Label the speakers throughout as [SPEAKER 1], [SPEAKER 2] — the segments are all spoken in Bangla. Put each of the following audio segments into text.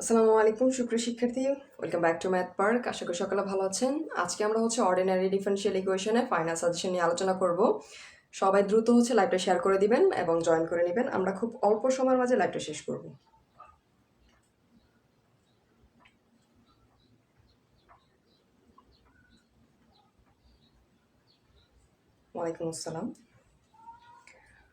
[SPEAKER 1] আসসালামু আলাইকুম, সুপ্রিয় শিক্ষার্থী। Welcome back to Math Park আশা করি সকালে ভালো আছেন। আজকে আমরা হচ্ছে অর্ডিনারি ডিফারেন্সিয়াল ইকুয়েশনে ফাইনাল সাজেশন নিয়ে আলোচনা করব। সবাই দ্রুত হচ্ছে লাইভটা শেয়ার করে দিবেন এবং জয়েন করে নেবেন। আমরা খুব অল্প সময়ের মাঝে লাইভটা শেষ করব। ওয়ালাইকুম আসসালাম।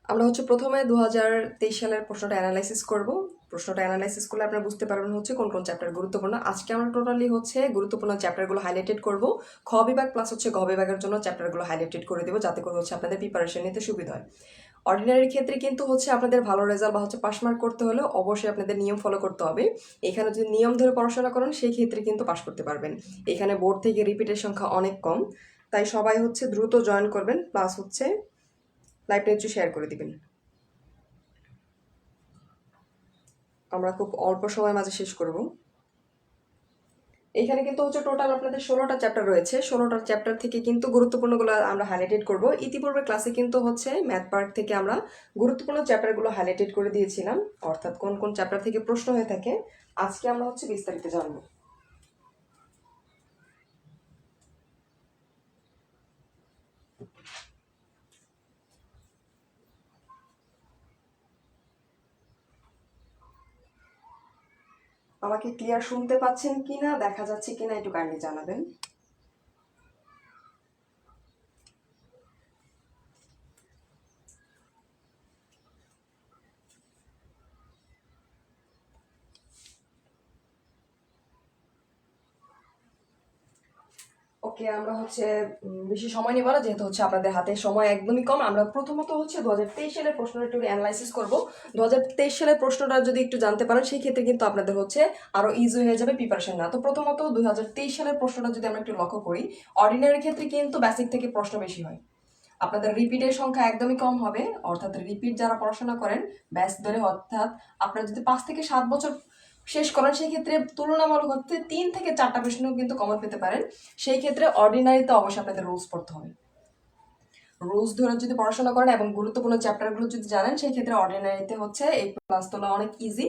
[SPEAKER 1] আমরা হচ্ছে প্রথমে দু হাজার তেইশ সালের প্রশ্নটা অ্যানালাইসিস করব। প্রশ্নটা অ্যানালাইসিস করলে আপনারা বুঝতে পারবেন হচ্ছে কোন কোন চ্যাপ্টার গুরুত্বপূর্ণ। আজকে আমরা টোটালি হচ্ছে গুরুত্বপূর্ণ চ্যাপ্টারগুলো হাইলাইটেড করব। খ বিভাগ প্লাস হচ্ছে গ বিভাগের জন্য চ্যাপ্টারগুলো হাইলাইটেড করে দেবো যাতে করে হচ্ছে আপনাদের প্রিপারেশন নিতে সুবিধা হয়। অর্ডিনারির ক্ষেত্রে কিন্তু হচ্ছে আপনাদের ভালো রেজাল্ট বা হচ্ছে পাস মার্ক করতে হলে অবশ্যই আপনাদের নিয়ম ফলো করতে হবে। এখানে যদি নিয়ম ধরে পড়াশোনা করেন, সেই ক্ষেত্রে কিন্তু পাশ করতে পারবেন। এখানে বোর্ড থেকে রিপিটের সংখ্যা অনেক কম। তাই সবাই হচ্ছে দ্রুত জয়েন করবেন প্লাস হচ্ছে লাইভটা একটু শেয়ার করে দিবেন। আমরা খুব অল্প সময়ের মাঝে শেষ করব। এখানে কিন্তু হচ্ছে টোটাল আপনাদের ষোলোটা চ্যাপ্টার রয়েছে। ষোলোটা চ্যাপ্টার থেকে কিন্তু গুরুত্বপূর্ণগুলো আমরা হাইলাইটেড করব। ইতিপূর্বে ক্লাসে কিন্তু হচ্ছে ম্যাথ পার্ট থেকে আমরা গুরুত্বপূর্ণ চ্যাপ্টারগুলো হাইলাইটেড করে দিয়েছিলাম। অর্থাৎ কোন কোন চ্যাপ্টার থেকে প্রশ্ন হয়ে থাকে, আজকে আমরা হচ্ছে বিস্তারিত জানব। আমাকে ক্লিয়ার শুনতে পাচ্ছেন কিনা দেখা যাচ্ছে কিনা একটু কাইন্ডলি জানাবেন। ওকে আমরা হচ্ছে বেশি সময় নেব না, যেহেতু হচ্ছে আপনাদের হাতে সময় একদমই কম। আমরা প্রথমত হচ্ছে দু হাজার তেইশ সালের প্রশ্নটা একটু অ্যানালাইসিস করব। দু হাজার তেইশ সালের প্রশ্নটা যদি একটু জানতে পারেন, সেই ক্ষেত্রে কিন্তু আপনাদের হচ্ছে আরও ইজি হয়ে যাবে প্রিপারেশন না তো প্রথমত দুই হাজার তেইশ সালের প্রশ্নটা যদি আমরা একটু লক্ষ্য করি অর্ডিনারি ক্ষেত্রে কিন্তু বেসিক থেকে প্রশ্ন বেশি হয়। আপনাদের রিপিটের সংখ্যা একদমই কম হবে, অর্থাৎ রিপিট যারা পড়াশোনা করেন ব্যাস ধরে অর্থাৎ আপনারা যদি পাঁচ থেকে সাত বছর শেষ করেন, সেই ক্ষেত্রে তুলনামূলক হচ্ছে তিন থেকে চারটা প্রশ্ন কিন্তু কমন পেতে পারেন। সেই ক্ষেত্রে অর্ডিনারিতে অবশ্যই আপনাদের রুলস পড়তে হবে। রুলস ধরে যদি পড়াশোনা করেন এবং গুরুত্বপূর্ণ চ্যাপ্টারগুলো যদি জানেন, সেই ক্ষেত্রে অর্ডিনারিতে হচ্ছে এই ক্লাস তোলা অনেক ইজি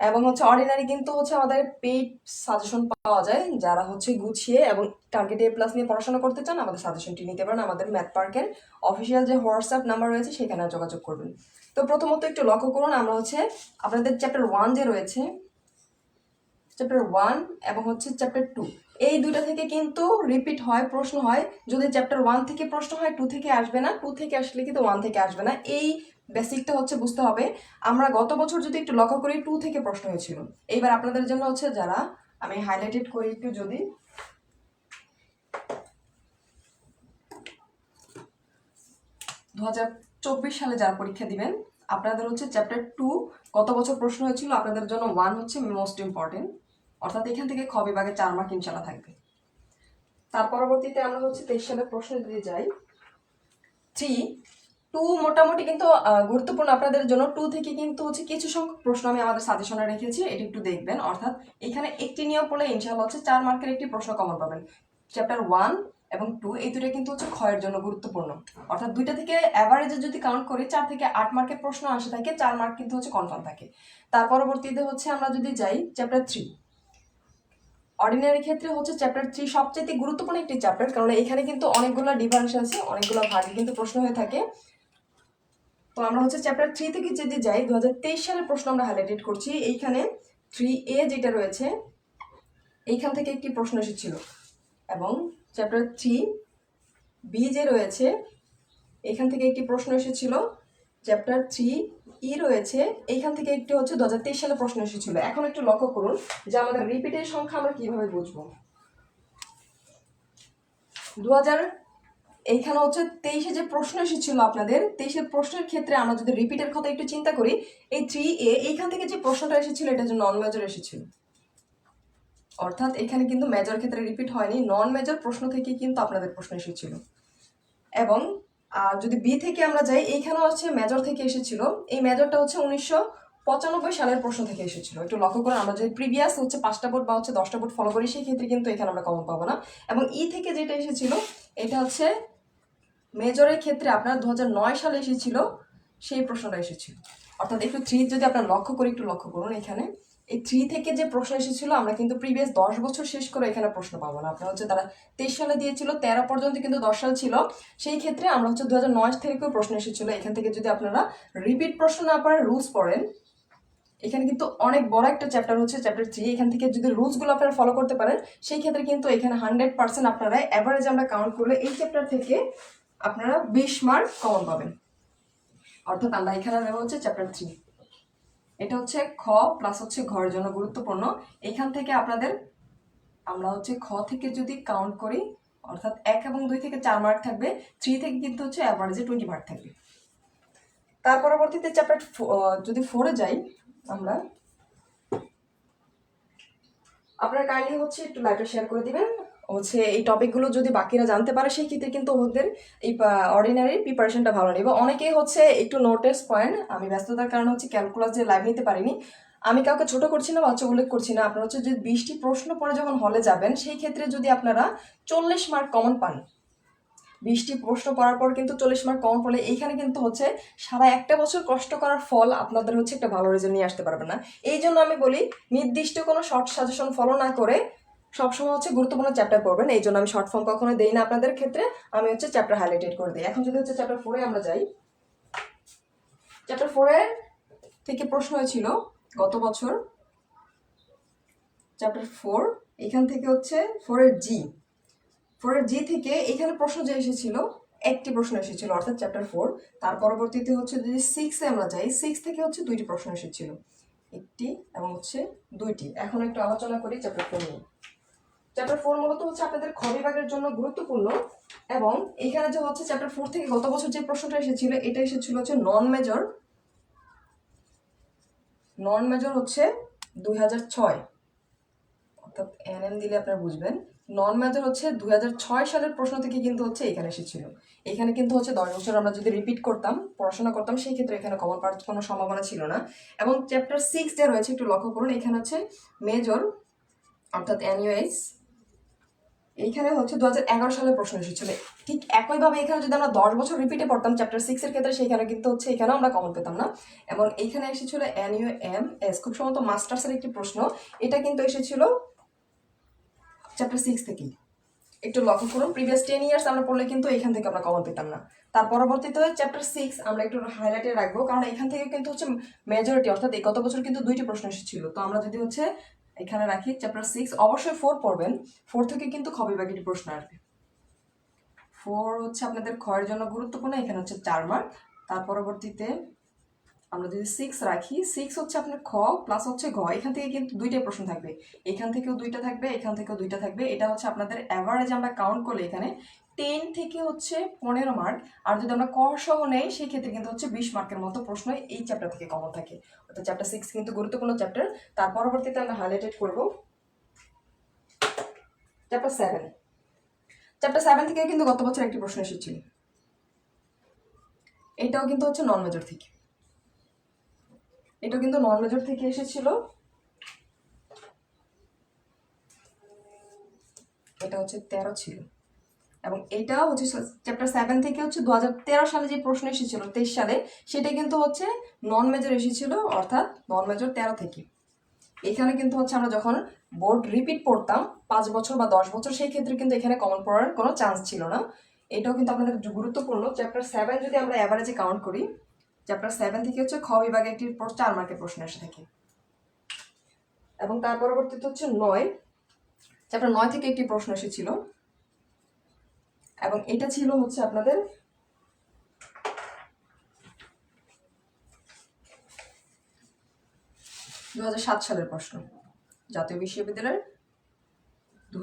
[SPEAKER 1] এবং হচ্ছে অর্ডিনারি কিন্তু হচ্ছে আমাদের পেইড সাজেশন পাওয়া যায়। যারা হচ্ছে গুছিয়ে এবং টার্গেট এ প্লাস নিয়ে পড়াশোনা করতে চান, আমাদের সাজেশনটি নিতে পারেন। আমাদের ম্যাথ পার্কের অফিসিয়াল যে হোয়াটসঅ্যাপ নাম্বার রয়েছে, সেখানে যোগাযোগ করবেন। তো প্রথমত একটু লক্ষ্য করুন, আমরা হচ্ছে আপনাদের চ্যাপ্টার ওয়ান যে রয়েছে চ্যাপ্টার ওয়ান এবং হচ্ছে চ্যাপ্টার টু এই দুইটা থেকে কিন্তু রিপিট হয়, প্রশ্ন হয়। যদি চ্যাপ্টার ওয়ান থেকে প্রশ্ন হয় টু থেকে আসবে না। টু থেকে আসলে কিন্তু ওয়ান থেকে আসবে না। এই বেসিকটা হচ্ছে বুঝতে হবে। আমরা গত বছর যদি একটু লক্ষ্য করি টু থেকে প্রশ্ন হয়েছিল। এইবার আপনাদের জন্য হচ্ছে যারা, আমি হাইলাইটেড করি একটু যদি। দু হাজার চব্বিশ সালে যারা পরীক্ষা দিবেন, আপনাদের হচ্ছে চ্যাপ্টার টু গত বছর প্রশ্ন হয়েছিল। আপনাদের জন্য ওয়ান হচ্ছে মোস্ট ইম্পর্টেন্ট অর্থাৎ এখান থেকে খ বিভাগে চার মার্ক ইনশাল্লাহ থাকবে। তার পরবর্তীতে আমরা হচ্ছে তেইশ সালের প্রশ্ন দিয়ে যাই। থ্রি, টু মোটামুটি কিন্তু গুরুত্বপূর্ণ আপনাদের জন্য। টু থেকে কিন্তু হচ্ছে কিছু সংখ্যক প্রশ্ন আমি আমাদের সাজেশনে রেখেছি, এটি একটু দেখবেন। অর্থাৎ এখানে একটি নিয়ম পড়লে ইনশাল্লাহ হচ্ছে চার মার্কের একটি প্রশ্ন কমন পাবেন। চ্যাপ্টার ওয়ান এবং টু এই দুটো কিন্তু হচ্ছে ক্ষয়ের জন্য গুরুত্বপূর্ণ। অর্থাৎ দুইটা থেকে অ্যাভারেজে যদি কাউন্ট করি, চার থেকে আট মার্কের প্রশ্ন আসে থাকে, চার মার্ক কিন্তু হচ্ছে কনফার্ম থাকে। তার পরবর্তীতে হচ্ছে আমরা যদি যাই চ্যাপ্টার থ্রি অর্ডিনারি ক্ষেত্রে হচ্ছে চ্যাপ্টার থ্রি সবচেয়ে গুরুত্বপূর্ণ একটি চ্যাপ্টার কারণ এখানে কিন্তু অনেকগুলো ডিফারেন্স আছে, অনেকগুলো ভাগে কিন্তু প্রশ্ন হয়ে থাকে। তো আমরা হচ্ছে চ্যাপ্টার থ্রি থেকে যদি যাই দু হাজার তেইশ সালের প্রশ্ন আমরা হাইলাইটেড করছি, এইখানে থ্রি এ যেটা রয়েছে, এইখান থেকে একটি প্রশ্ন এসেছিল। এবং চ্যাপ্টার থ্রি বি যে রয়েছে এখান থেকে একটি প্রশ্ন এসেছিল চ্যাপ্টার থ্রি ই রয়েছে, এইখান থেকে একটি হচ্ছে দু হাজার তেইশ সালে প্রশ্ন এসেছিল। এখন একটু লক্ষ্য করুন যে আমাদের রিপিটের সংখ্যা আমরা কীভাবে বুঝব? দু হাজার, এইখানে হচ্ছে তেইশে যে প্রশ্ন এসেছিল আপনাদের, তেইশের প্রশ্নের ক্ষেত্রে আমরা যদি রিপিটের কথা একটু চিন্তা করি, এই থ্রি এ এইখান থেকে যে প্রশ্নটা এসেছিল এটা যে নন মেজর এসেছিল। অর্থাৎ এখানে কিন্তু মেজর ক্ষেত্রে রিপিট হয়নি নন মেজর প্রশ্ন থেকে কিন্তু আপনাদের প্রশ্ন এসেছিল। এবং আর যদি বি থেকে আমরা যাই এইখানে হচ্ছে মেজর থেকে এসেছিল। এই মেজরটা হচ্ছে উনিশশো পঁচানব্বই সালের প্রশ্ন থেকে এসেছিল। একটু লক্ষ্য করে আমরা যদি প্রিভিয়াস হচ্ছে পাঁচটা বোর্ড বা হচ্ছে দশটা বোর্ড ফলো করি সেই ক্ষেত্রে কিন্তু এখানে আমরা কমন পাবো না। এবং ই থেকে যেটা এসেছিল, এটা হচ্ছে মেজরের ক্ষেত্রে আপনার দু সালে এসেছিল, সেই প্রশ্নটা এসেছিল। অর্থাৎ একটু থ্রি যদি আপনার লক্ষ্য করি, একটু লক্ষ্য করুন এখানে। এই থ্রি থেকে যে প্রশ্ন এসেছিল, আমরা কিন্তু প্রিভিয়াস দশ বছর শেষ করে এখানে প্রশ্ন পাবো না। আপনার হচ্ছে তারা তেইশ সালে দিয়েছিল, তেরো পর্যন্ত কিন্তু দশ সাল ছিল। সেই ক্ষেত্রে আমরা হচ্ছে দু হাজার নয় থেকেও প্রশ্ন এসেছিল। এখান থেকে যদি আপনারা রিপিট প্রশ্ন না পারেন রুলস পড়েন, এখানে কিন্তু অনেক বড় একটা চ্যাপ্টার হচ্ছে চ্যাপ্টার থ্রি এখান থেকে যদি রুলসগুলো আপনারা ফলো করতে পারেন, সেই ক্ষেত্রে কিন্তু এখানে হান্ড্রেড পার্সেন্ট আপনারা অ্যাভারেজ আমরা কাউন্ট করলে এই চ্যাপ্টার থেকে আপনারা বিশ মার্ক কমন পাবেন। অর্থাৎ আমরা এখানে নেব হচ্ছে চ্যাপ্টার থ্রি এটা হচ্ছে খ প্লাস হচ্ছে ঘর জন্য গুরুত্বপূর্ণ। এখান থেকে আপনাদের আমরা হচ্ছে খ থেকে যদি কাউন্ট করি, অর্থাৎ এক এবং দুই থেকে চার মার্ক থাকবে থ্রি থেকে কিন্তু হচ্ছে অ্যাভারেজে টোয়েন্টি মার্ক থাকবে। তার পরবর্তীতে চ্যাপ্টার যদি ফোরে যাই, আমরা আপনার কাইন্ডলি হচ্ছে একটু লাইভটা শেয়ার করে দিবেন। হচ্ছে এই টপিকগুলো যদি বাকিরা জানতে পারে, সেই ক্ষেত্রে কিন্তু ওদের এই অর্ডিনারি প্রিপারেশনটা ভালো নেই। বা অনেকেই হচ্ছে একটু নোটিস পয়েন্ট আমি ব্যস্ততার কারণে হচ্ছে ক্যালকুলাস যে লাইভ নিতে পারিনি। আমি কাউকে ছোট করছি না বা উল্লেখ করছি না, আপনার হচ্ছে যদি বিশটি প্রশ্ন পরে যখন হলে যাবেন, সেই ক্ষেত্রে যদি আপনারা চল্লিশ মার্ক কমন পান। বিশটি প্রশ্ন পড়ার পর কিন্তু চল্লিশ মার্ক কমন পড়লে এইখানে কিন্তু হচ্ছে সারা একটা বছর কষ্ট করার ফল আপনাদের হচ্ছে একটা ভালো রেজাল্ট নিয়ে আসতে পারবে না। এই জন্য আমি বলি, নির্দিষ্ট কোনো শর্ট সাজেশন ফলো না করে সবসময় হচ্ছে গুরুত্বপূর্ণ চ্যাপ্টার পড়বেন, এই জন্য আমি শর্ট ফর্ম কখনো দেই না আপনাদের ক্ষেত্রে, আমি হচ্ছে চ্যাপ্টার হাইলাইটেড করে দিই। এখন যদি হচ্ছে চ্যাপ্টার ফোরে আমরা যাই চ্যাপ্টার ফোরের থেকে প্রশ্ন হয়েছিল, গত বছর চ্যাপ্টার ফোর এখান থেকে হচ্ছে ফোরের জি ফোরের জি থেকে এখানে প্রশ্ন যে এসেছিল, একটি প্রশ্ন এসেছিল, অর্থাৎ চ্যাপ্টার ফোর তার পরবর্তীতে হচ্ছে যদি সিক্সে আমরা যাই সিক্স থেকে হচ্ছে দুইটি প্রশ্ন এসেছিল, একটি এবং হচ্ছে দুইটি। এখন একটু আলোচনা করি চ্যাপ্টার ফোর নিয়ে। চ্যাপ্টার ফোর মূলত হচ্ছে আপনাদের খ বিভাগের জন্য গুরুত্বপূর্ণ এবং এখানে যে হচ্ছে চ্যাপ্টার ফোর থেকে গত বছর যে প্রশ্নটা এসেছিল, এটা এসেছিল হচ্ছে নন মেজর নন মেজর হচ্ছে দুই হাজার ছয়। অর্থাৎ এনএম দিলে আপনারা বুঝবেন। নন মেজর হচ্ছে দুই হাজার ছয় সালের প্রশ্ন থেকে কিন্তু হচ্ছে এখানে এসেছিল। এখানে কিন্তু হচ্ছে দশ বছর আমরা যদি রিপিট করতাম, পড়াশোনা করতাম, সেই ক্ষেত্রে এখানে কমন পাওয়ার কোনো সম্ভাবনা ছিল না। এবং চ্যাপ্টার সিক্স যে রয়েছে একটু লক্ষ্য করুন, এখানে হচ্ছে মেজর অর্থাৎ অ্যানুয়েজ এইখানে হচ্ছে দু এগারো প্রশ্ন এসেছিল ঠিক একইভাবে এখানে যদি আমরা দশ বছর রিপিটে পড়তাম চ্যাপ্টার সিক্সের ক্ষেত্রে, সেখানে কিন্তু হচ্ছে এখানেও আমরা কমন পেতাম না। এবং এইখানে এসেছিল এনইউ এম এস খুব সম্ভবত মাস্টার্সের একটি প্রশ্ন। এটা কিন্তু এসেছিল চ্যাপ্টার সিক্স থেকেই। একটু লক্ষ্য করুন প্রিভিয়াস টেন ইয়ার্স আমরা পড়লে কিন্তু এখান থেকে আমরা কমন পেতাম না। তার পরবর্তীতে চ্যাপ্টার সিক্স আমরা একটু হাইলাইটে রাখব, কারণ এখান থেকে কিন্তু হচ্ছে মেজরিটি অর্থাৎ এই গত বছর কিন্তু দুইটি প্রশ্ন এসেছিল। তো আমরা যদি হচ্ছে এখানে রাখি চ্যাপ্টার সিক্স অবশ্যই ফোর পড়বেন। ফোর থেকে কিন্তু খবি বাকিটি প্রশ্ন আসবে। ফোর হচ্ছে আপনাদের ক্ষয়ের জন্য গুরুত্বপূর্ণ, এখানে হচ্ছে চার মার্ক তার পরবর্তীতে আমরা যদি সিক্স রাখি সিক্স হচ্ছে আপনার খ প্লাস হচ্ছে ঘ। এখান থেকে কিন্তু দুইটাই প্রশ্ন থাকবে। এখান থেকেও দুইটা থাকবে, এখান থেকেও দুইটা থাকবে। এটা হচ্ছে আপনাদের অ্যাভারেজ আমরা কাউন্ট করলে এখানে টেন থেকে হচ্ছে পনেরো মার্ক আর যদি আমরা ক সহ নেই সেই ক্ষেত্রে কিন্তু হচ্ছে বিশ মার্কের মতো প্রশ্ন এই চ্যাপ্টার থেকে কমন থাকে। অর্থাৎ চ্যাপ্টার সিক্স কিন্তু গুরুত্বপূর্ণ চ্যাপ্টার তার পরবর্তীতে আমরা হাইলাইটেড করব চ্যাপ্টার সেভেন চ্যাপ্টার সেভেন থেকে কিন্তু গত বছর একটি প্রশ্ন এসেছিল। এটাও কিন্তু হচ্ছে নন মেজর থেকে। এটা কিন্তু নন মেজর থেকে এসেছিল। এটা হচ্ছে তেরো ছিল। এবং এটা হচ্ছে চ্যাপ্টার সেভেন থেকে হচ্ছে দু হাজার তেরো সালে যে প্রশ্ন এসেছিল, তেইশ সালে, সেটা কিন্তু হচ্ছে নন মেজর এসেছিল, অর্থাৎ নন মেজর তেরো থেকে। এখানে কিন্তু হচ্ছে আমরা যখন বোর্ড রিপিট পড়তাম, পাঁচ বছর বা দশ বছর, সেই ক্ষেত্রে কিন্তু এখানে কমন পড়ার কোনো চান্স ছিল না। এটাও কিন্তু আপনাদের গুরুত্বপূর্ণ। চ্যাপ্টার সেভেন যদি আমরা অ্যাভারেজে কাউন্ট করি চ্যাপ্টার সেভেন থেকে হচ্ছে খ বিভাগে একটি চার মার্কের প্রশ্ন এসে থাকে। এবং তার পরবর্তীতে হচ্ছে নয়। চ্যাপ্টার নয় থেকে একটি প্রশ্ন এসেছিল। এবং এটা ছিল হচ্ছে আপনাদের দু হাজার সাত সালের প্রশ্ন। জাতীয় বিশ্ববিদ্যালয়ের দু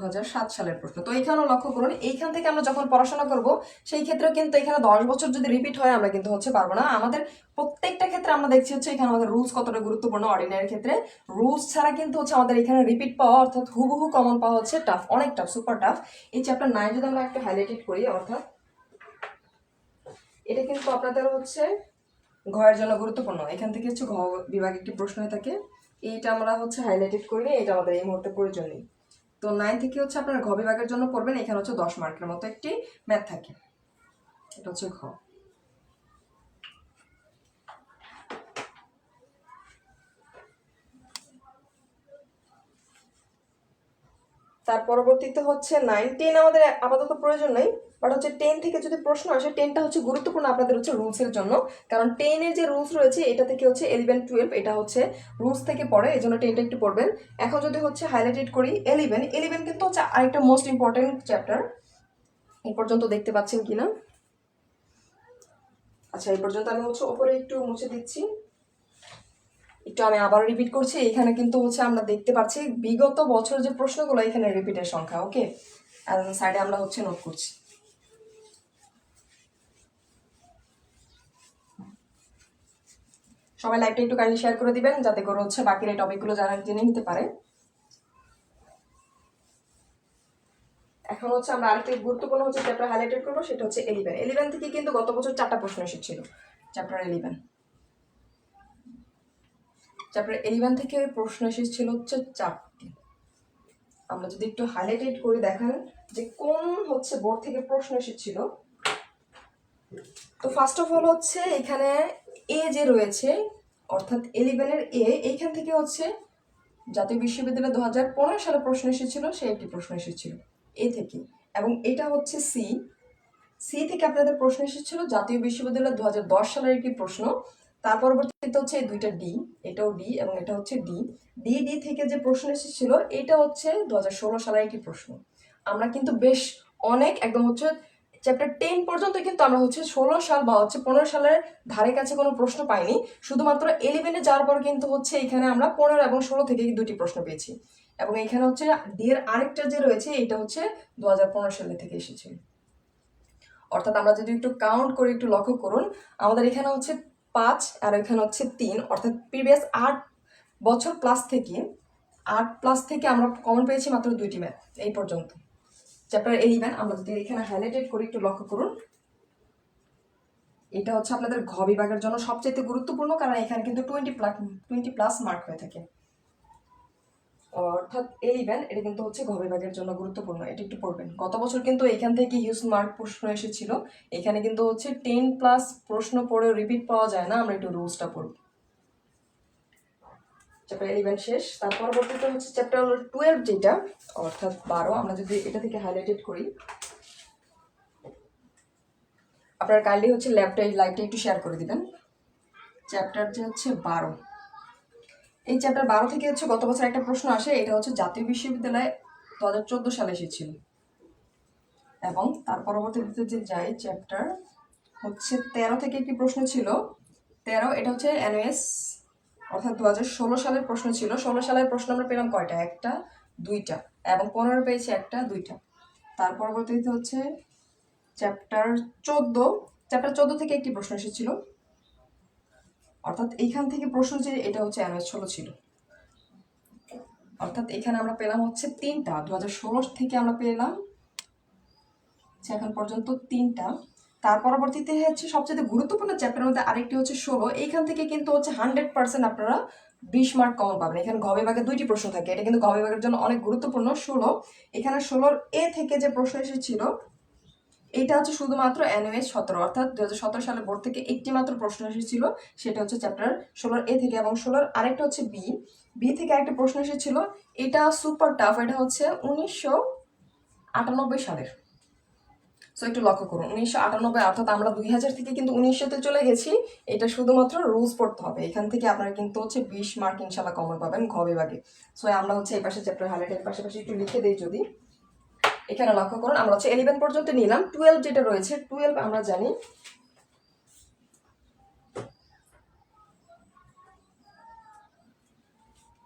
[SPEAKER 1] সালের প্রশ্ন। তো এখানেও লক্ষ্য করুন, এইখান থেকে আমরা যখন পড়াশোনা করব, সেই ক্ষেত্রেও কিন্তু এখানে দশ বছর যদি রিপিট হয়, আমরা কিন্তু হচ্ছে পারব না। আমাদের প্রত্যেকটা ক্ষেত্রে আমরা দেখছি হচ্ছে এখানে আমাদের রুলস কতটা গুরুত্বপূর্ণ। অর্ডিনারি ক্ষেত্রে রুলস ছাড়া কিন্তু হচ্ছে আমাদের এখানে রিপিট পাওয়া, অর্থাৎ হুবহু কমন পাওয়া হচ্ছে টাফ অনেক টাফ সুপার টাফ এই চ্যাপ্টার নাইন যদি আমরা একটু হাইলাইটেড করি, অর্থাৎ এটা কিন্তু আপনাদের হচ্ছে ঘরের জন্য গুরুত্বপূর্ণ। এখান থেকে হচ্ছে ঘ বিভাগে একটি প্রশ্ন হয়ে থাকে। এইটা আমরা হচ্ছে হাইলাইটেড করি এটা আমাদের এই মুহূর্তে প্রয়োজন নেই। তো নাইন থেকে হচ্ছে আপনার ঘ বিভাগের জন্য পড়বেন, এখানে হচ্ছে দশ মার্কের মতো একটি ম্যাথ থাকে। এটা হচ্ছে ঘ। তার পরবর্তীতে হচ্ছে নাইন টেন আমাদের আপাতত প্রয়োজন নেই বাট হচ্ছে টেন থেকে যদি প্রশ্ন আসে টেনটা হচ্ছে গুরুত্বপূর্ণ আপনাদের হচ্ছে রুলসের জন্য, কারণ টেনের যে রুলস রয়েছে, এটা থেকে হচ্ছে ইলেভেন টুয়েলভ এটা হচ্ছে রুলস থেকে পড়ে এই জন্য টেনটা একটু পড়বেন। এখন যদি হচ্ছে হাইলাইটেড করি ইলেভেন ইলেভেন কিন্তু হচ্ছে আরেকটা মোস্ট ইম্পর্টেন্ট চ্যাপ্টার এই পর্যন্ত দেখতে পাচ্ছেন কিনা? আচ্ছা এই পর্যন্ত আমি হচ্ছে ওপরে একটু মুছে দিচ্ছি। একটু আমি আবার রিপিট করছি, এখানে কিন্তু হচ্ছে আমরা দেখতে পাচ্ছি বিগত বছর যে প্রশ্নগুলো, এখানে রিপিটের সংখ্যা ওকে সাইডে আমরা হচ্ছে নোট করছি। সবাই লাইভটা একটু কাইন্ডলি শেয়ার করে দিবেন, যাতে করে হচ্ছে বাকির এই টপিকগুলো জানা জেনে নিতে পারে। এখন হচ্ছে আমরা আরেকটি গুরুত্বপূর্ণ হচ্ছে চ্যাপ্টার হাইলাইটেড করব, সেটা হচ্ছে এলিভেন এলিভেন থেকে কিন্তু গত বছর চারটা প্রশ্ন এসেছিল চ্যাপ্টার এলিভেন চ্যাপ্টার এলিভেন থেকে প্রশ্ন এসেছিল হচ্ছে চারটি। আমরা যদি একটু হাইলাইটেড করে দেখান যে কোন হচ্ছে বোর্ড থেকে প্রশ্ন এসেছিল। তো ফার্স্ট অফ অল হচ্ছে এখানে এ যে রয়েছে, অর্থাৎ এলিভেনের এ এইখান থেকে হচ্ছে জাতীয় বিশ্ববিদ্যালয় দু হাজার পনেরো সালে প্রশ্ন এসেছিল, সে একটি প্রশ্ন এসেছিল। এ থেকে। এবং এটা হচ্ছে সি সি থেকে আপনাদের প্রশ্ন এসেছিল জাতীয় বিশ্ববিদ্যালয় দু হাজার দশ সালের একটি প্রশ্ন। তার পরবর্তীতে হচ্ছে এই দুইটা ডি, এটাও ডি এবং এটা হচ্ছে ডি। ডি ডি থেকে যে প্রশ্ন এসেছিল, এটা হচ্ছে দু হাজার ষোলো সালের একটি প্রশ্ন। আমরা কিন্তু বেশ অনেক একদম হচ্ছে চ্যাপ্টার টেন পর্যন্ত কিন্তু আমরা হচ্ছে ষোলো সাল বা হচ্ছে পনেরো সালের ধারে কাছে কোনো প্রশ্ন পাইনি। শুধুমাত্র ইলেভেনে যাওয়ার পর কিন্তু হচ্ছে এখানে আমরা পনেরো এবং ষোলো থেকে দুটি প্রশ্ন পেয়েছি। এবং এখানে হচ্ছে ডি এর আরেকটা যে রয়েছে, এটা হচ্ছে দু হাজার পনেরো সালে থেকে এসেছে। অর্থাৎ আমরা যদি একটু কাউন্ট করে একটু লক্ষ্য করুন, আমাদের এখানে হচ্ছে পাঁচ আর এখানে হচ্ছে তিন। অর্থাৎ প্রিভিয়াস আট বছর প্লাস থেকে, আট প্লাস থেকে আমরা কমন পেয়েছি মাত্র দুইটি ম্যাথ এই পর্যন্ত। চ্যাপ্টার ম্যান আমরা যদি এখানে হাইলাইটেড করি একটু লক্ষ্য করুন। এটা হচ্ছে আপনাদের ঘ বিভাগের জন্য সবচেয়ে গুরুত্বপূর্ণ, কারণ এখানে কিন্তু twenty plus twenty plus mark হয়ে থাকে। অর্থাৎ ইলেভেন এটা কিন্তু হচ্ছে ঘ জন্য গুরুত্বপূর্ণ, এটা একটু পড়বেন। গত বছর কিন্তু এখান থেকে হিউজ মার্ক প্রশ্ন এসেছিল। এখানে কিন্তু হচ্ছে টেন প্লাস প্রশ্ন পড়ে রিপিট পাওয়া যায় না, আমরা একটু রুলসটা পড়ব। চ্যাপ্টার ইলেভেন শেষ। তার পরবর্তীতে হচ্ছে চ্যাপ্টার টুয়েলভ যেটা, অর্থাৎ বারো, আমরা যদি এটা থেকে হাইলাইটেড করি। আপনার কাইন্ডলি হচ্ছে ল্যাপটা লাইটটা একটু শেয়ার করে দিবেন। চ্যাপ্টার যে হচ্ছে বারো। এই চ্যাপ্টার বারো থেকে হচ্ছে গত বছর একটা প্রশ্ন আসে, এটা হচ্ছে জাতীয় বিশ্ববিদ্যালয়ে দু হাজার চোদ্দ সালে এসেছিল। এবং তার পরবর্তীতে যে যাই চ্যাপ্টার হচ্ছে তেরো থেকে একটি প্রশ্ন ছিল। তেরো, এটা হচ্ছে এনএস অর্থাৎ দু হাজার ষোলো সালের প্রশ্ন ছিল। ষোলো সালের প্রশ্ন আমরা পেলাম কয়টা? একটা, দুইটা, এবং পনেরো পেয়েছি একটা, দুইটা। তার পরবর্তীতে হচ্ছে চ্যাপ্টার চোদ্দ চ্যাপ্টার চোদ্দ থেকে একটি প্রশ্ন এসেছিল। অর্থাৎ এইখান থেকে প্রশ্ন যে এটা হচ্ছে এনএস ষোলো ছিল। অর্থাৎ এখানে আমরা পেলাম হচ্ছে তিনটা দু হাজার ষোলো থেকে আমরা পেলাম এখন পর্যন্ত তিনটা। তার পরবর্তীতে হচ্ছে সবচেয়ে গুরুত্বপূর্ণ চ্যাপ্টারের মধ্যে আরেকটি হচ্ছে ষোলো। এইখান থেকে কিন্তু হচ্ছে হান্ড্রেড পার্সেন্ট আপনারা বিশ মার্ক কমন পাবেন। এখানে ঘ বিভাগে দুইটি প্রশ্ন থাকে। এটা কিন্তু ঘ বিভাগের জন্য অনেক গুরুত্বপূর্ণ, ষোলো। এখানে ষোলোর এ থেকে যে প্রশ্ন এসেছিল এটা হচ্ছে শুধুমাত্র এনওএস সতেরো, অর্থাৎ দু হাজার সতেরো সালে বোর্ড থেকে একটি মাত্র প্রশ্ন এসেছিল, সেটা হচ্ছে চ্যাপ্টার ষোলোর এ থেকে এবং ষোলোর আরেকটা হচ্ছে বি বি থেকে একটা প্রশ্ন এসেছিল, এটা সুপার টাফ এটা হচ্ছে উনিশশো আটানব্বই সালের। সো একটু লক্ষ্য করুন, উনিশশো আটানব্বই, অর্থাৎ আমরা দুই হাজার থেকে কিন্তু উনিশশোতে চলে গেছি, এটা শুধুমাত্র রুলস পড়তে হবে। এখান থেকে আপনারা কিন্তু হচ্ছে বিশ মার্ক ইনশাল্লাহ কমন পাবেন ঘ বিভাগে। সো আমরা হচ্ছে এই পাশে চ্যাপ্টার হাইলাইটের পাশাপাশি একটু লিখে দিই যদি। এখানে লক্ষ্য করুন, আমরা হচ্ছে ইলেভেন পর্যন্ত নিলাম। টুয়েলভ যেটা রয়েছে টুয়েলভ আমরা জানি।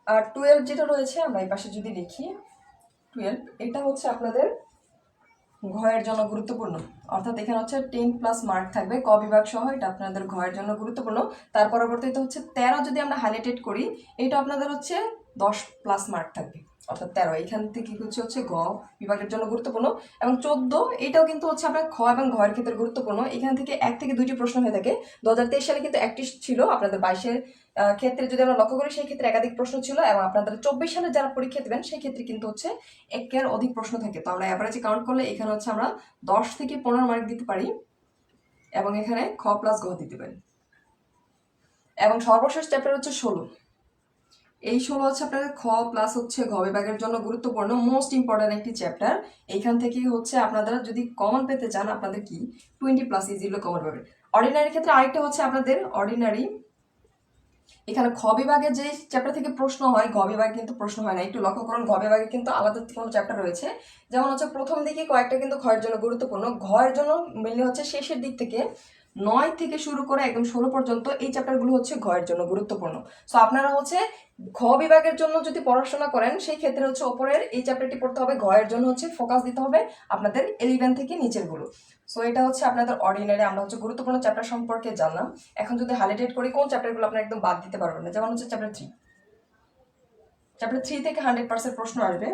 [SPEAKER 1] আর টুয়েলভ যেটা রয়েছে, আমরা এই পাশে যদি দেখি টুয়েলভ এটা হচ্ছে আপনাদের ঘয়ের জন্য গুরুত্বপূর্ণ। অর্থাৎ এখানে হচ্ছে টেন প্লাস মার্ক থাকবে, ক বিভাগ সহ, এটা আপনাদের ঘয়ের জন্য গুরুত্বপূর্ণ। তার পরবর্তীতে হচ্ছে তেরো যদি আমরা হাইলাইটেড করি, এটা আপনাদের হচ্ছে দশ প্লাস মার্ক থাকবে। অর্থাৎ তেরো, এখান থেকে হচ্ছে হচ্ছে গ বিভাগের জন্য গুরুত্বপূর্ণ। এবং চোদ্দ, এটাও কিন্তু হচ্ছে আপনার খ এবং ঘয়ের ক্ষেত্রে গুরুত্বপূর্ণ। এখান থেকে এক থেকে দুইটি প্রশ্ন হয়ে থাকে। দু হাজার তেইশ সালে কিন্তু একটি ছিল আপনাদের বাইশের ক্ষেত্রে যদি আমরা লক্ষ্য করি, সেই ক্ষেত্রে একাধিক প্রশ্ন ছিল এবং আপনাদের চব্বিশ সালে যারা পরীক্ষা দেবেন, সেই ক্ষেত্রে কিন্তু হচ্ছে একের অধিক প্রশ্ন থাকে। তো আমরা অ্যাভারেজে কাউন্ট করলে এখানে হচ্ছে আমরা দশ থেকে পনেরো মার্ক দিতে পারি এবং এখানে খ প্লাস ঘ দিতে পারি। এবং সর্বশেষ চ্যাপ্টার হচ্ছে ষোলো। এই ষোলো হচ্ছে আপনাদের খ প্লাস হচ্ছে ঘ বিভাগের জন্য গুরুত্বপূর্ণ মোস্ট ইম্পর্ট্যান্ট একটি চ্যাপ্টার এইখান থেকে হচ্ছে আপনারা যদি কমন পেতে চান, আপনাদের কি? টোয়েন্টি প্লাস ইজিগুলো কমন পাবেন। অর্ডিনারি ক্ষেত্রে আরেকটা হচ্ছে আপনাদের অর্ডিনারি এখানে খ বিভাগে যে চ্যাপ্টার থেকে প্রশ্ন হয় ঘ বিভাগে কিন্তু প্রশ্ন হয় না। একটু লক্ষ্য করুন ঘ বিভাগে কিন্তু আলাদা কোনো চ্যাপ্টার রয়েছে। যেমন হচ্ছে প্রথম দিকে কয়েকটা কিন্তু ঘয়ের জন্য গুরুত্বপূর্ণ। ঘয়ের জন্য মেনলি হচ্ছে শেষের দিক থেকে। নয় থেকে শুরু করে একদম ষোলো পর্যন্ত এই চ্যাপ্টারগুলো হচ্ছে ঘয়ের জন্য গুরুত্বপূর্ণ। সো আপনারা হচ্ছে ঘ বিভাগের জন্য যদি পড়াশোনা করেন, সেই ক্ষেত্রে হচ্ছে ওপরের এই চ্যাপ্টারটি পড়তে হবে, ঘয়ের জন্য হচ্ছে ফোকাস দিতে হবে আপনাদের ইলেভেন থেকে নিচেরগুলো। সো এটা হচ্ছে আপনাদের অর্ডিনারি আমরা হচ্ছে গুরুত্বপূর্ণ চ্যাপ্টার সম্পর্কে জানলাম। এখন যদি হাইলাইটেড করি, কোন চ্যাপ্টারগুলো আপনারা একদম বাদ দিতে পারবেন না? যেমন হচ্ছে চ্যাপ্টার থ্রি চ্যাপ্টার থ্রি থেকে হান্ড্রেড পার্সেন্ট প্রশ্ন আসবে।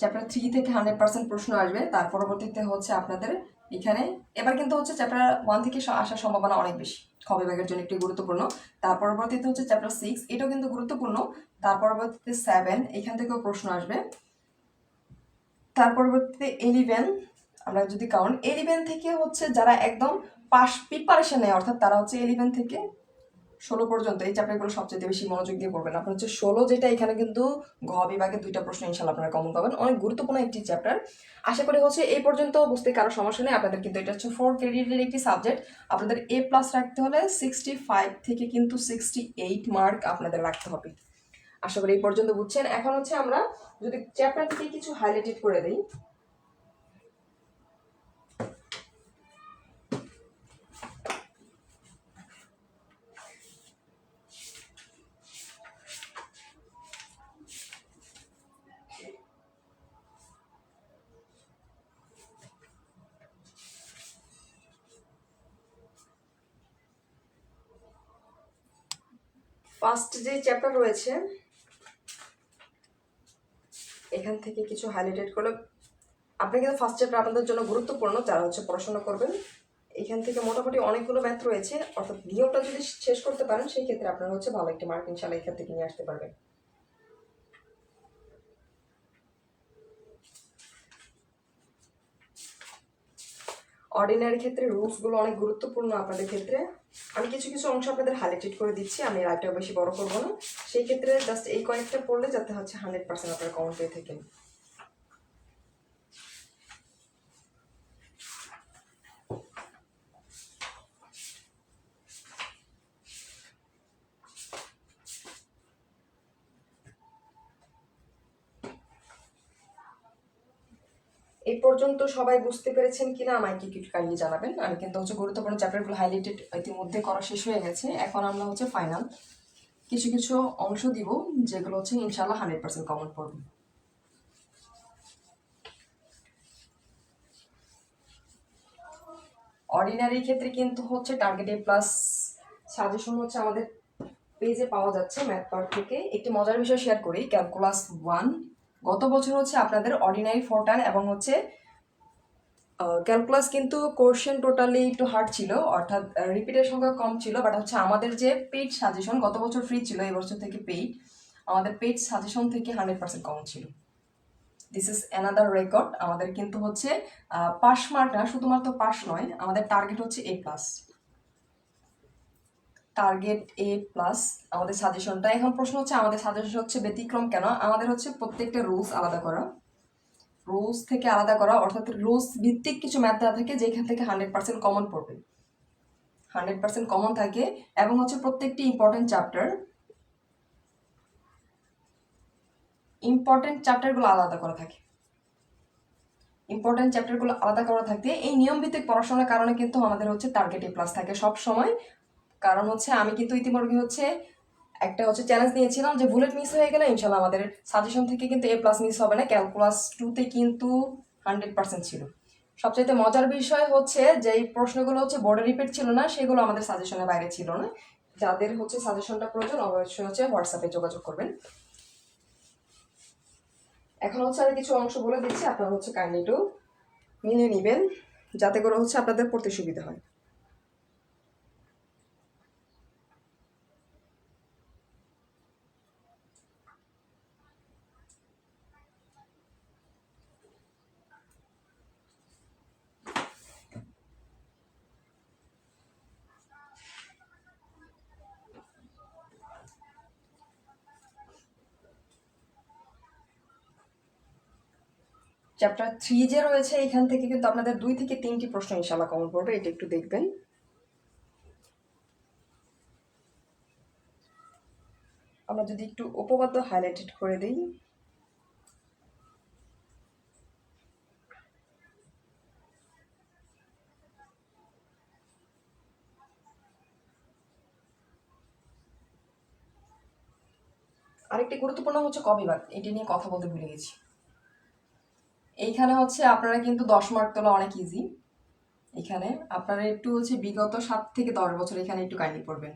[SPEAKER 1] চ্যাপ্টার থ্রি থেকে হান্ড্রেড পার্সেন্ট প্রশ্ন আসবে, তার পরবর্তীতে হচ্ছে আপনাদের এখানে, এবার কিন্তু হচ্ছে চ্যাপ্টার ওয়ান থেকে আসার সম্ভাবনা অনেক বেশি খ বিভাগের জন্য একটি গুরুত্বপূর্ণ। তার পরবর্তীতে হচ্ছে চ্যাপ্টার সিক্স এটাও কিন্তু গুরুত্বপূর্ণ। তার পরবর্তীতে সেভেন এখান থেকেও প্রশ্ন আসবে। তার পরবর্তীতে ইলেভেন আমরা যদি কাউন্ট ইলেভেন থেকে হচ্ছে যারা একদম পাস প্রিপারেশন নেয়, অর্থাৎ তারা হচ্ছে ইলেভেন থেকে ষোলো পর্যন্ত এই চ্যাপ্টারগুলো সবচেয়ে বেশি মনোযোগ দিয়ে পড়বেন। আপনার হচ্ছে ষোলো যেটা এখানে কিন্তু ঘ বিভাগে দুইটা প্রশ্ন ইনশাল্লাহ আপনারা কমন পাবেন। অনেক গুরুত্বপূর্ণ একটি চ্যাপ্টার আশা করি হচ্ছে এই পর্যন্ত বুঝতে কারও সমস্যা নেই। আপনাদের কিন্তু এটা হচ্ছে ফোর ক্রেডিটের একটি সাবজেক্ট আপনাদের এ প্লাস রাখতে হলে সিক্সটি ফাইভ থেকে কিন্তু সিক্সটি এইট মার্ক আপনাদের রাখতে হবে। আশা করি এই পর্যন্ত বুঝছেন। এখন হচ্ছে আমরা যদি চ্যাপ্টার থেকে কিছু হাইলাইটেড করে দিই। ফার্স্ট যে চ্যাপ্টার রয়েছে, এখান থেকে কিছু হাইলাইটেড করলে আপনি কিন্তু ফার্স্ট চ্যাপ্টার আপনাদের জন্য গুরুত্বপূর্ণ, যারা হচ্ছে পড়াশোনা করবেন। এখান থেকে মোটামুটি অনেকগুলো ম্যাথ রয়েছে, অর্থাৎ নিয়মটা যদি শেষ করতে পারেন, সেই ক্ষেত্রে আপনারা হচ্ছে ভালো একটি মার্ক ইনশাল্লাহ এখান থেকে নিয়ে আসতে পারবেন। অর্ডিনারি ক্ষেত্রে রুলসগুলো অনেক গুরুত্বপূর্ণ আপনাদের ক্ষেত্রে। আমি কিছু কিছু অংশ আপনাদের হাইলাইটেড করে দিচ্ছি, আমি লাইভটা বেশি বড় করব না। সেই ক্ষেত্রে জাস্ট এই কয়েকটা পড়লে যাতে হচ্ছে হান্ড্রেড পার্সেন্ট আপনারা কমন পেয়ে থাকেন এই পর্যন্ত সবাই বুঝতে পেরেছেন কিনা আমায় কি কিছু কাইন্ডলি জানাবেন। আমি কিন্তু হচ্ছে গুরুত্বপূর্ণ চ্যাপ্টারগুলো হাইলাইটেড ইতিমধ্যে করা শেষ হয়ে গেছে। এখন আমরা হচ্ছে ফাইনাল কিছু কিছু অংশ দিব যেগুলো হচ্ছে ইনশাল্লাহ হান্ড্রেড পার্সেন্ট কমন পড়বে। অর্ডিনারি ক্ষেত্রে কিন্তু হচ্ছে টার্গেট এ প্লাস সাজেশন হচ্ছে আমাদের পেজে পাওয়া যাচ্ছে ম্যাথ পার্ট থেকে। একটি মজার বিষয় শেয়ার করি ক্যালকুলাস ওয়ান গত বছর হচ্ছে আপনাদের অর্ডিনারি ফোরটান এবং হচ্ছে ক্যালকুলাস কিন্তু কোশ্চেন টোটালি একটু হার্ড ছিল, অর্থাৎ রিপিটের সংখ্যা কম ছিল বাট হচ্ছে আমাদের যে পেইড সাজেশন গত বছর ফ্রি ছিল, এই বছর থেকে পেইড আমাদের পেইড সাজেশন থেকে হান্ড্রেড পার্সেন্ট কম ছিল। দিস ইজ অ্যানাদার রেকর্ড আমাদের কিন্তু হচ্ছে পাস মার্ক না, শুধুমাত্র পাস নয়, আমাদের টার্গেট হচ্ছে A plus target A plus আমাদের সাজেশনটা এখন প্রশ্ন হচ্ছে, আমাদের সাজেশন হচ্ছে ব্যতিক্রম কেন? আমাদের হচ্ছে প্রত্যেকটা রুলস আলাদা করা। রুলস থেকে আলাদা করা, অর্থাৎ রুলস ভিত্তিক কিছু ম্যাথ দেওয়া থাকে, যেখান থেকে হান্ড্রেড পার্সেন্ট কমন পড়বে। হান্ড্রেড পার্সেন্ট কমন থাকে, এবং হচ্ছে প্রত্যেকটি ইম্পর্টেন্ট চ্যাপ্টার ইম্পর্টেন্ট চ্যাপ্টারগুলো আলাদা করা থাকে। ইম্পর্টেন্ট চ্যাপ্টারগুলো আলাদা করা থাকে এই নিয়মভিত্তিক পড়াশোনার কারণে কিন্তু আমাদের হচ্ছে টার্গেট এ প্লাস থাকে। সব সময় কারণ হচ্ছে আমি কিন্তু ইতিমধ্যে হচ্ছে একটা হচ্ছে চ্যালেঞ্জ নিয়েছিলাম যে বুলেট মিস হয়ে গেলে ইনশাল্লাহ আমাদের সাজেশন থেকে কিন্তু এ প্লাস মিস হবে না। ক্যালকুলাস টুতে কিন্তু হান্ড্রেড পার্সেন্ট ছিল। সবচাইতে মজার বিষয় হচ্ছে যে এই প্রশ্নগুলো হচ্ছে বোর্ডে রিপিট ছিল না, সেগুলো আমাদের সাজেশনের বাইরে ছিল না। যাদের হচ্ছে সাজেশনটা প্রয়োজন, অবশ্যই হচ্ছে হোয়াটসঅ্যাপে যোগাযোগ করবেন। এখন হচ্ছে আমি কিছু অংশ বলে দিচ্ছি, আপনারা হচ্ছে কাইন্ডলি একটু মিলিয়ে নেবেন, যাতে করে হচ্ছে আপনাদের পড়তে সুবিধা হয়। চ্যাপ্টার থ্রি যে রয়েছে, এখান থেকে কিন্তু আপনাদের দুই থেকে তিনটি প্রশ্ন ইনশাল্লাহ কমন পড়বে, এটা একটু দেখবেন। আমরা যদি একটু উপপাদ্য হাইলাইটেড করে দিই। আরেকটি গুরুত্বপূর্ণ হচ্ছে কবিবাদ, এটি নিয়ে কথা বলতে ভুলে গেছি। এইখানে হচ্ছে আপনারা কিন্তু দশ মার্ক তোলা অনেক ইজি এখানে আপনারা একটু হচ্ছে বিগত সাত থেকে দশ বছর এখানে একটু কাহিনী পড়বেন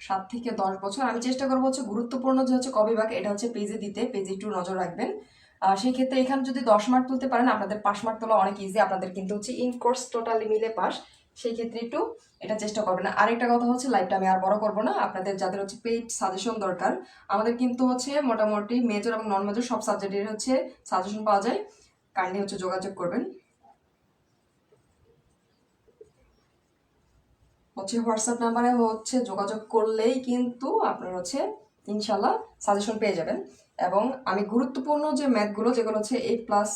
[SPEAKER 1] সাত থেকে দশ বছর আমি চেষ্টা করব হচ্ছে গুরুত্বপূর্ণ যে হচ্ছে কবি বাক এটা হচ্ছে পেজে দিতে পেজে একটু নজর রাখবেন। সেই ক্ষেত্রে এখানে যদি দশ মার্ক তুলতে পারেন, আপনাদের পাঁচ মার্ক তোলা অনেক ইজি আপনাদের কিন্তু হচ্ছে ইন কোর্স টোটালি মিলে পাস। সেই ক্ষেত্রে একটু এটা চেষ্টা করবেন। আরেকটা কথা হচ্ছে লাইভটা আমি আর বড় করব না, আপনাদের যাদের হচ্ছে পেইড সাজেশন দরকার, আমাদের কিন্তু হচ্ছে মোটামুটি মেজর এবং নন মেজর সব সাবজেক্টের হচ্ছে সাজেশন পাওয়া যায়। কাইন্ডলি হচ্ছে যোগাযোগ করবেন। হচ্ছে হোয়াটসঅ্যাপ নাম্বারে হচ্ছে যোগাযোগ করলেই কিন্তু আপনার হচ্ছে ইনশাল্লাহ সাজেশন পেয়ে যাবেন। এবং আমি গুরুত্বপূর্ণ যে ম্যাথগুলো, যেগুলো হচ্ছে এই প্লাস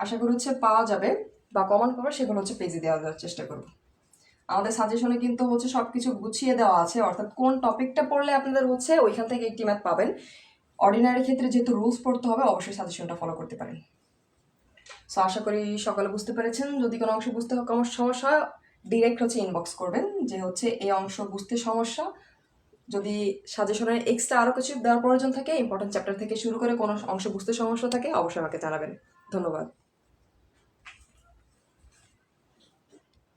[SPEAKER 1] আশা করি হচ্ছে পাওয়া যাবে বা কমন পাবে সেগুলো হচ্ছে পেজে দেওয়া দেওয়ার চেষ্টা করব। আমাদের সাজেশনে কিন্তু হচ্ছে সব কিছু গুছিয়ে দেওয়া আছে, অর্থাৎ কোন টপিকটা পড়লে আপনাদের হচ্ছে ওইখান থেকে একটি ম্যাথ পাবেন। অর্ডিনারি ক্ষেত্রে যেহেতু রুলস পড়তে হবে, অবশ্যই সাজেশনটা ফলো করতে পারেন। সো আশা করি সকালে বুঝতে পেরেছেন। যদি কোনো অংশ বুঝতে সমস্যা ডিরেক্ট হচ্ছে ইনবক্স করবেন, যে হচ্ছে এই অংশ বুঝতে সমস্যা। যদি সাজেশনের এক্সট্রা আরও কিছু দেওয়ার প্রয়োজন থাকে ইম্পর্টেন্ট চ্যাপ্টার থেকে শুরু করে কোনো অংশ বুঝতে সমস্যা থাকে, অবশ্যই আমাকে জানাবেন। ধন্যবাদ।